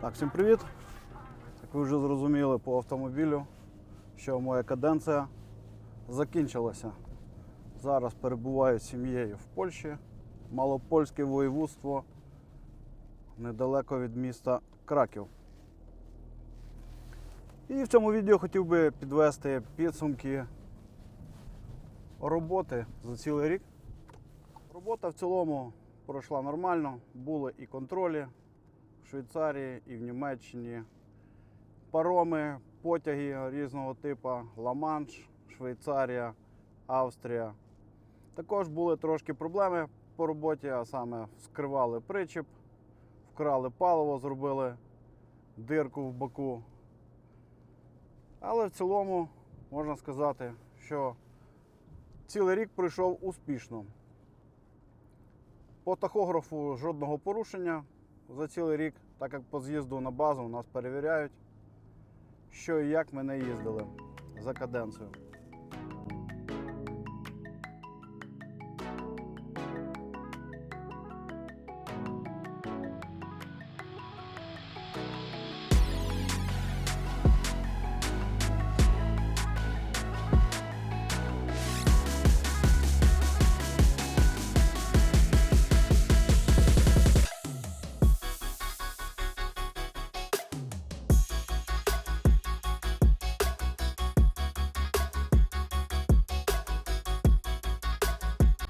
Так, Всім привіт! Як ви вже зрозуміли по автомобілю, що моя каденція закінчилася. Зараз перебуваю з сім'єю в Польщі, малопольське воєвудство недалеко від міста Краків. І в цьому відео хотів би підвести підсумки роботи за цілий рік. Робота в цілому пройшла нормально, були і контролі в Швейцарії, і в Німеччині. Пароми, потяги різного типу, Ла-Манш, Швейцарія, Австрія. Також були трошки проблеми по роботі, а саме скривали причіп, вкрали паливо, зробили дирку в боку. Але в цілому можна сказати, що цілий рік пройшов успішно. По тахографу жодного порушення за цілий рік, так як по з'їзду на базу нас перевіряють, що і як ми не їздили за каденцію.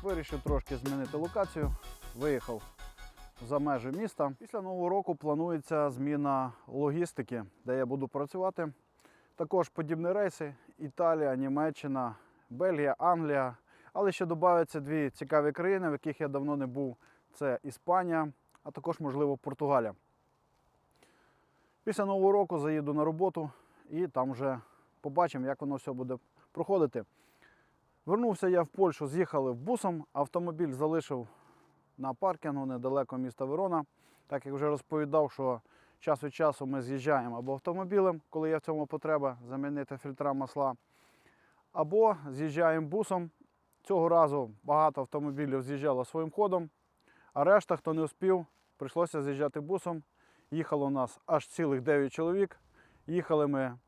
Вирішив трошки змінити локацію. Виїхав за межі міста. Після нового року планується зміна логістики, де я буду працювати. Також подібні рейси: Італія, Німеччина, Бельгія, Англія. Але ще додаються дві цікаві країни, в яких я давно не був. Це Іспанія, а також, можливо, Португалія. Після нового року заїду на роботу і там вже побачимо, як воно все буде проходити. Вернувся я в Польщу, з'їхали бусом. Автомобіль залишив на паркінгу недалеко міста Верона. Так як вже розповідав, що час від часу ми з'їжджаємо або автомобілем, коли є в цьому потреба, замінити фільтра масла, або з'їжджаємо бусом. Цього разу багато автомобілів з'їжджало своїм ходом, а решта, хто не успів, прийшлося з'їжджати бусом. Їхало у нас аж цілих 9 чоловік. Їхали ми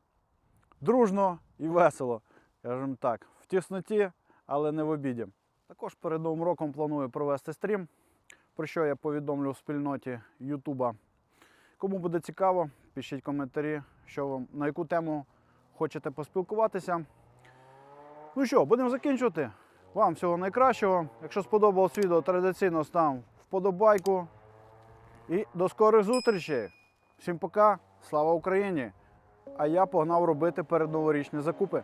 дружно і весело. Скажімо так, тісноті, але не в обіді. Також перед Новим роком планую провести стрім, про що я повідомлю в спільноті Ютуба. Кому буде цікаво, пишіть коментарі, що вам, на яку тему хочете поспілкуватися. Ну що, будемо закінчувати. Вам всього найкращого. Якщо сподобалось відео, традиційно став вподобайку. І до скорих зустрічей. Всім пока, слава Україні! А я погнав робити передноворічні закупи.